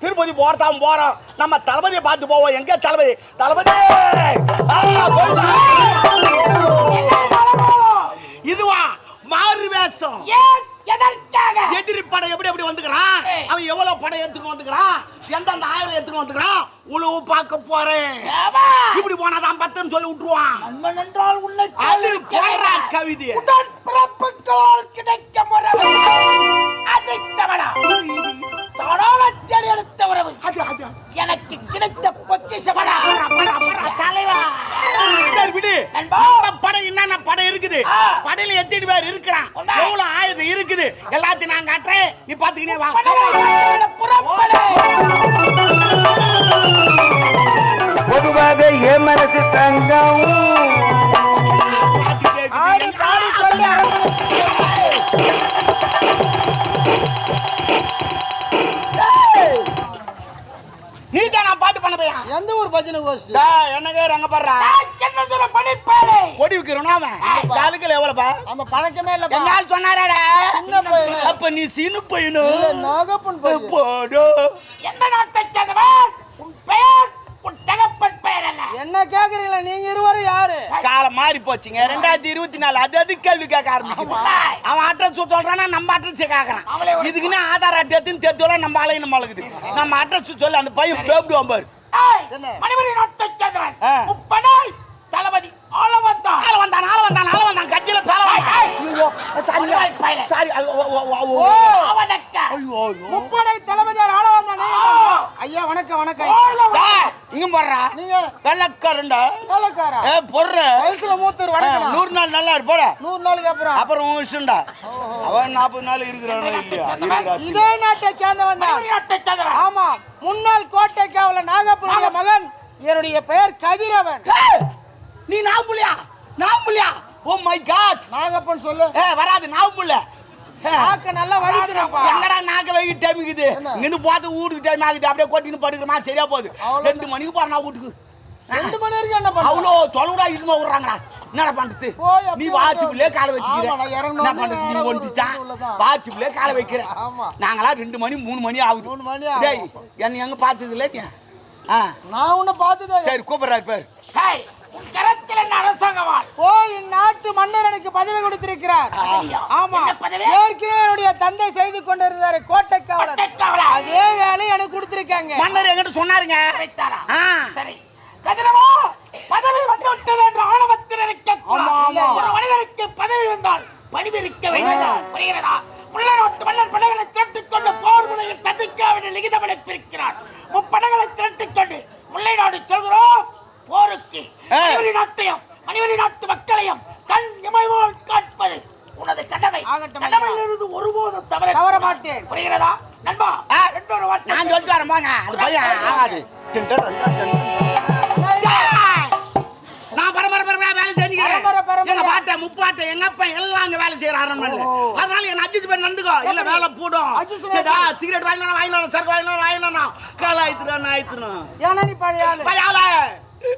திருப்பதி போறதாம் போறோம். நம்ம தளபதியை பார்த்து போவோம். எங்க தளபதி? தளபதி. இதுவா மாறு வேஷம். எதிரி படம் எப்படி எப்படி வந்துக்கிறான். அவன் எவ்வளவு படம் எடுத்துட்டு வந்துக்கிறான்? எந்தெந்த ஆயிரம் எடுத்துட்டு வந்துக்கிறான்? உழவு பார்க்க போறேன். இப்படி போனாதான் பத்துன்னு சொல்லி விட்டுருவான். என்றால் உன்னை அது வேண்டாம். கவிதை. உடன் பிறப்புகளால் கிடைக்கும் உறவு அதிர்ஷ்டமடா எடுத்த உறவு. அது அது. எனக்கு கிடைத்த பொக்கிஷமடா போடா, போடா, போடா, தலைவா. சரி விடு. நண்பா. நம்ம படம் என்னென்ன படம் இருக்குது. படையில எத்தனை பேர் இருக்கிறான். எவ்வளவு ஆயுதம் இருக்குது? எல்லாத்தையும் நான் காட்டுறேன். நீ பாத்துக்கினே வா. பொதுவாக என் மனசு தங்கம். ஆடி பாடி சொல்லி நீ தான் நான் பாட்டு பண்ண பையன். எந்த ஊர் பஜனை கோஷ்டி? டேய், என்னங்க ரங்க பாடுறா சின்ன தூரம் படிப்பேனே கொடி விக்கிறோம் அவன் காலுக்கு எவ்வளவுப்பா அந்த பழக்கமே இல்லப்பா. எங்க ஆள் சொன்னாராடா? சின்ன பையன். அப்ப நீ சீனு பையனும் இல்ல, நாகப்பன் பையன். போடோ. எந்த நாட்டை சேர்ந்தவன் உன் பெயர் உன் தகப்பன் பெயர் என்ன? என்ன கேக்குறீங்களா நீங்க? காலம் மாறி போச்சுங்க. ரெண்டாயிரத்தி இருபத்தி நாலு அது அது கேள்வி கேட்க ஆரம்பிக்குது? அவன் அட்ரஸ் சொல்றானா நம்ம அட்ரஸ் ஒரு- இதுக்குன்னு ஆதார் அட்டை எடுத்துன்னு நம்ம ஆளையும் நம்ம அழுகுது. நம்ம அட்ரஸ் சொல்லி அந்த பையன் பேப்பிடுவான் பாரு? மணிமணி நாட்டை சேர்ந்தவன். தளபதி ஆள வந்தான் ஆள வந்தான் ஆள வந்தான் ஆள வந்தான் பேல. ஐயோ சாரி. சாரி ஓ அவனக்க. ஐயோ முப்படை தளபதியார் ஆள வந்தானே. ஐயா வணக்கம் வணக்கம். இங்க போடுறா? நீங்க? வெள்ளக்காரண்டா வேலைக்காரா? ஏ பொருற. வயசுல மூத்தர் வணக்கம். நூறு நாள் நல்லா இருப்போட நூறு நாளுக்கு அப்புறம்? அப்புறம் உன் விஷயம்டா. அவன் நாற்பது நாள் இருக்கிறானோ இல்லையா? இதே நாட்டை சேர்ந்தவன் தான். ஆமா. முன்னாள் கோட்டை காவலர் நாகப்பனுடைய மகன் என்னுடைய பெயர் கதிரவன் நீ நாம்புலியா? நாம்புலியா? ஓ மை காட் நாகப்பன் சொல்லு. ஏ வராது நாம்புல. நாக்க நல்லா வடிக்கிறப்பா எங்கடா நாக்க வைக்க டைம் இருக்குது? என்ன? இங்கிருந்து பார்த்து வீட்டுக்கு டைம் ஆகுது. அப்படியே கொட்டின்னு படுக்கிறமா சரியா போகுது. ரெண்டு மணிக்கு போறா வீட்டுக்கு. ரெண்டு மணி வரைக்கும் என்ன பண்ண அவ்வளோ தொலைவுடா இதுமா விடுறாங்கடா. என்னடா பண்றது? நீ அப்படியே வாட்சிப்புலே காலை வச்சுக்கிற. ஆமா, நான் இறங்குன என்ன பண்றது? நீ நேரா ஒரு ஒண்டிச்சான் உள்ளதான். வாட்சிப்புலே காலை வைக்கிற. ஆமா. நாங்களா ரெண்டு மணி மூணு மணி ஆகுது. மூணு மணி ஆகும். டேய் என்ன எங்க பார்த்தது இல்லை நீ? ஆ. நான் உன்னை பார்த்ததே. சரி கூப்பிடுறாரு பேர். ஹேய், உன் கரத்தில் என்ன ஓ இந்நாட்டு மன்னர் எனக்கு பதவி கொடுத்திருக்கிறார்? ஆமா? ஏற்கனவே என்னுடைய தந்தை செய்து கொண்டிருந்தாரு கோட்டை காவலர் பட்டக்காவலா? அதே வேலை எனக்கு கொடுத்திருக்காங்க. மன்னர் என்கிட்ட சொன்னாருங்க. சரி. கதிரவா பதவி வந்து விட்டது என்று ஆணவத்தில் இருக்க மனிதனுக்கு பதவி வந்தால் பணிவிருக்க வேண்டியதான் புரிகிறதா? முல்லை நாட்டு மன்னர் படைகளை திரட்டிக் கொண்டு போர் முனையில் சந்திக்க வேண்டிய லிகிதம் அளிப்பிருக்கிறார் முப்படைகளை திரட்டிக் கொண்டு முல்லை நாடு செல்கிறோம் மணிவழி நாட்டையும் மணிவழி நாட்டு மக்களையும் கண் இமைவோல் காட்பது உனது கடமை. கடமையிலிருந்து ஒருபோதும் தவற தவற மாட்டேன். புரிகிறதா நண்பா. ரெண்டொரு வார்த்தை நான் சொல்லிட்டு வரேன் போங்க அது பையன் ஆகாது. நான் பரம்பரை பரம்பரையா வேலை செஞ்சுக்கிறேன்? எங்க பாட்டை முப்பாட்டை எங்க அப்பா எல்லாம் அங்க வேலை செய்யற அரண்மனையில. அதனால என்ன அட்ஜஸ்ட் பண்ணி நடந்துக்கோ இல்ல வேலை போடும். சிகரெட் வாங்கினா வாங்கினா சரக்கு வாங்கினா வாங்கினா கால ஆயித்துறான் ஏன்னா நீ பழைய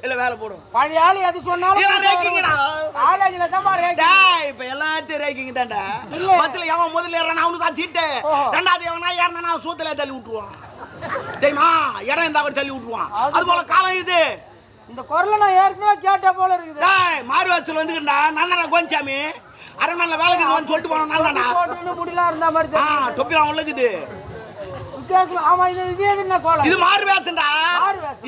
இல்ல வேலை போடும் பழைய ஆளு எது சொன்னாலும் ரேக்கிங்கடா. காலேஜ்ல தான் பாரு டேய் இப்ப எல்லாத்தையும் ரேக்கிங் தான்டா. பஸ்ல எவன் முதல்ல ஏறான் அவனுக்கு தான் சீட்டு. ரெண்டாவது எவனா ஏறினா அவன் சூத்துல தள்ளி விட்டுருவான். தெரியுமா? இடம் இருந்தா கூட தள்ளி விட்டுருவான். அது போல காலம் இது. இந்த குரலை நான் ஏற்கனவே கேட்ட போல இருக்குது. டேய் மாறு வாசல் நந்தனா கோஞ்சாமி அரண்மனையில் வேலைக்கு வந்து சொல்லிட்டு போனோம் நல்லண்ணா போட்டுன்னு முடியலாம் இருந்த மாதிரி ஆ. தொப்பி அவன் உள்ளுக்குது வித்தியாசம் ஆமா இது இது என்ன கோலம்? இது மாறு வேஷம்டா?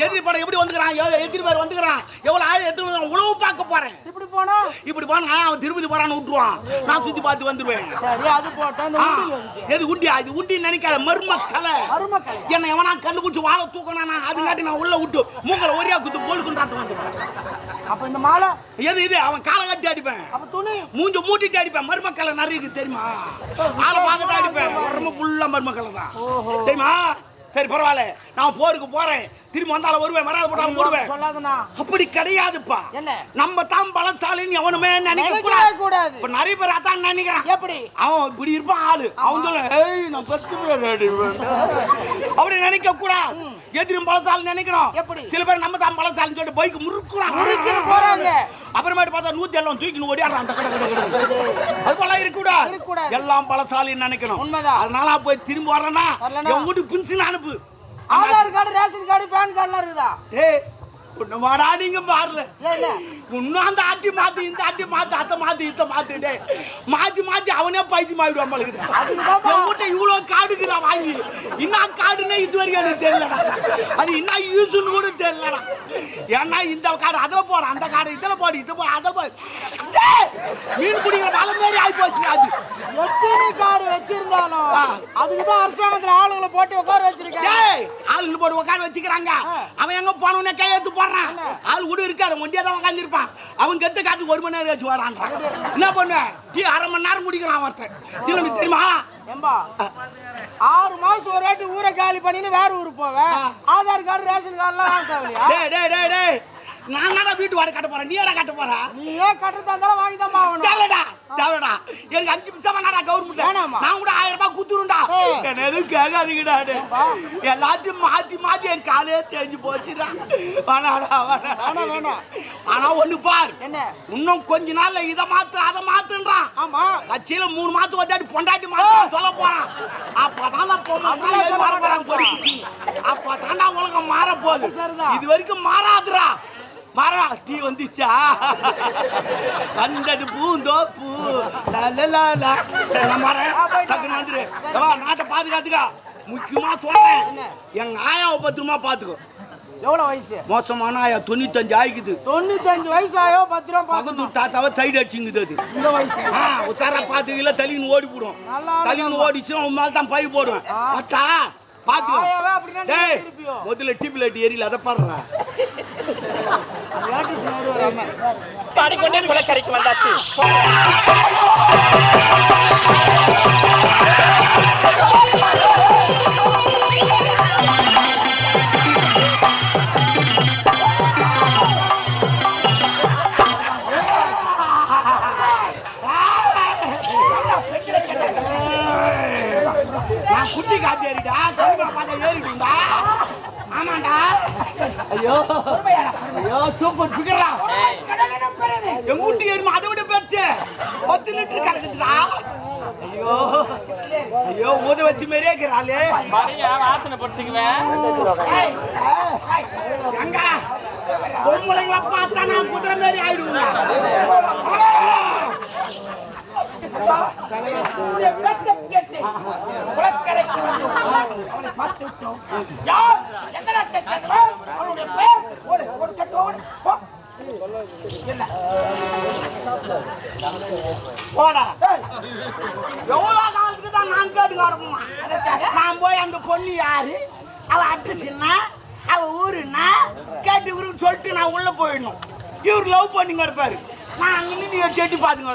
எதிரி படம் எப்படி வந்துக்கிறான்? எதிரி பேர் வந்துக்கிறான். எவ்வளவு ஆயிரம் எடுத்து உழவு பார்க்க போறேன். இப்படி போனா? இப்படி போனா அவன் திருப்பதி போறான்னு விட்டுருவான். நான் சுத்தி பார்த்து வந்துருவேன். சரி அது போட்டேன் எது உண்டியா? இது உண்டி நினைக்காத மர்ம கலை மருமக்கள். என்ன எவனா கண்டுபிடிச்சு வாழை தூக்கினா அதுங்காட்டி நான் உள்ள விட்டு மூக்கல ஒரே குத்து போல் கொண்டாந்து வந்துருவேன் அப்ப இந்த மாலை? எது இது? அவன் காலை கட்டி அடிப்பேன். அப்ப துணி? மூஞ்ச மூட்டிட்டு அடிப்பேன். மருமக்களை நிறைய தெரியுமா? ஆளை பார்க்க தான் அடிப்பேன். உடம்பு ஃபுல்லா மருமக்களை தான். தெரியுமா? சரி பரவாயில்ல. நான் போருக்கு போறேன். திரும்பி வந்தாலும் வருவேன் வராது போட்டாலும் போடுவேன் சொல்லாதண்ணா அப்படி கிடையாதுப்பா என்ன? நம்ம தான் பலசாலின்னு எவனுமே நினைக்க கூடாது கூடாது. இப்ப நிறைய பேர் அதான் நினைக்கிறான் எப்படி அவன் இப்படி இருப்பான் ஆளு அவன் சொல்ல ஏய் நான் பத்து பேர் அடிப்பேன்." அப்படி நினைக்க கூடாது எதிரும் பலசாலி நினைக்கிறோம் எப்படி? சில பேர் நம்ம தான் பலசாலின்னு சொல்லிட்டு பைக் முறுக்குறான் முறுக்கின்னு போறாங்க. அப்புறமேட்டு பார்த்தா நூத்தி எல்லாம் தூக்கின்னு ஓடியாடுறான் அந்த கடை கடை கடை அது போல இருக்க கூடாது இருக்கக்கூடாது. எல்லாம் பலசாலின்னு நினைக்கணும் உண்மைதான். அதனால போய் திரும்பி வரேன்னா? என் வீட்டுக்கு பின்சின்னு அனுப்பு Aadhaar card ration card PAN கார்டுலாம் இருக்குதா? டேய் வாடா நீங்க என்ன? இன்னும் அந்த ஆட்டி மாத்து இந்த ஆட்டி மாத்து அத்தை மாத்து இத்த மாத்து டேய். மாத்தி மாத்தி அவனே நம்மளுக்கு அதுக்குதான்ப்பா. என்கிட்ட இவ்வளவு காடுக்குதா வாங்கி? என்ன காடுன்னே இது வரைக்கும் எனக்கு தெரியலடா. அது என்ன யூஸ்னு கூட தெரியலடா. ஏன்னா இந்த காடு அதில் போற அந்த காடு இதில் போடு இது போ அதை போடு. மீன் பிடிக்கிற வலை மாரி ஆகி போச்சு அது கார்டு வச்சிருந்தாலும் ஆ. அதுக்கு தான் அரசாங்கத்துல ஆளுங்களை போட்டு உட்கார வச்சிருக்காங்க. டேய் ஆளுங்க போட்டு உட்கார வச்சுக்கிறாங்க. அவன் எங்க போனவனே கையெழுத்து போடுறான். ஆள் கூட இருக்காது ஒண்டியா தான் உட்காந்துருப்பான் அவன் கெத்த காட்டுக்கு ஒரு மணி நேரம் கழிச்சு வரான்றான் என்ன பண்ண? டீ அரை மணி நேரம் குடிக்கிறான் ஒருத்தன். திரும்பி தெரியுமா? ஏம்பா ஆறு மாசம் ஒரு வாட்டி ஊரை காலி பண்ணின்னு வேற ஊருக்கு போவேன் ஆதார் கார்டு ரேஷன் கார்டுலாம் வாங்க தேவையா டேய் டேய் டேய் டேய். நான் வீட்டு வாடகை கட்ட போறேன்? நீ ஏடா கட்ட போற? நீ ஏன் கட்டுறதா இருந்தாலும் வாங்கி தான் தேவைடா தேவைடா. எனக்கு அஞ்சு நிமிஷம்? நான் கூட ஆயிரம் ரூபாய் குத்துருண்டா எதுவும் கேட்காதீங்கடா? எல்லாத்தையும் மாத்தி மாத்தி என் காலே தேஞ்சு போச்சுடா. வேணாடா வேணாடா. வேணாம் ஆனா ஒண்ணு பார். என்ன? இன்னும் கொஞ்ச நாள்ல இதை மாத்து அதை மாத்துன்றான் ஆமா. கட்சியில மூணு மாத்து வந்தாடி பொண்டாட்டி மாத்து சொல்ல போறான் அப்பதான் போறான். பொறுக்கி. அப்பதான்டா உலகம் மாற போகுது. இது வரைக்கும் மாறாதுடா. மாறா டீ வந்துச்சா? வந்தது. வந்துரு. சரி. வா, நாட்டை பாதுகாத்துக்க? முக்கியமா சொல்றேன்? எங்க ஆயாவை பத்திரமா பாத்துக்கோ. எவ்வளவு வயசு? மோசமான ஆயா தொண்ணூத்தஞ்சு ஆயிக்குது. தொண்ணூத்தஞ்சு வயசு ஆயோ பத்து ரூபா பக்கத்து தாத்தாவை சைடு அடிச்சுங்குது அது. இந்த வயசு. ஆ, உசாரா பாத்துக்கல தலின்னு ஓடி போடும் தலின்னு. ஓடிச்சுன்னா உன் மேல தான் பை போடுவேன். அத்தா பாத்துக்கோ டேய்? முதல்ல டிப் லைட் எரியல அதை பாடுறா பாடிக்கொண்டே குளக்கரைக்கு வந்தாச்சு குட்டி காட்டி ஏறிடா கருமா பார்த்தா ஏறிடுண்டா ஆமாண்டா. ஐயோ. ஐயோ சூப்பர் பிகரா எங்க வீட்டு எருமை அதை விட பெருச்சு பத்து லிட்டர் கறக்குதுடா. ஐயோ. ஐயோ ஊத வச்சு மாதிரியே இருக்கிறாளே. பாருங்க வாசனை பிடிச்சிக்குவேன். எங்க? பொம்பளைங்கள பார்த்தா நான் குதிரை மாதிரி ஆயிடுவேங்க குளக்கரைக்கு பார்த்து விட்டோம் யார் எந்த நாட்டை சேர்ந்தவர் பெயர் தான் நான் போய் அந்த பொண்ணு யாரு? அவ அட்ரஸ் என்ன? அவ ஊருன்னா? கேட்டு இவருக்கு சொல்லிட்டு நான் உள்ள போயிடணும். இவர் லவ் பண்ணி இருப்பாரு நான் அங்க நீங்கள் கேட்டு பார்த்து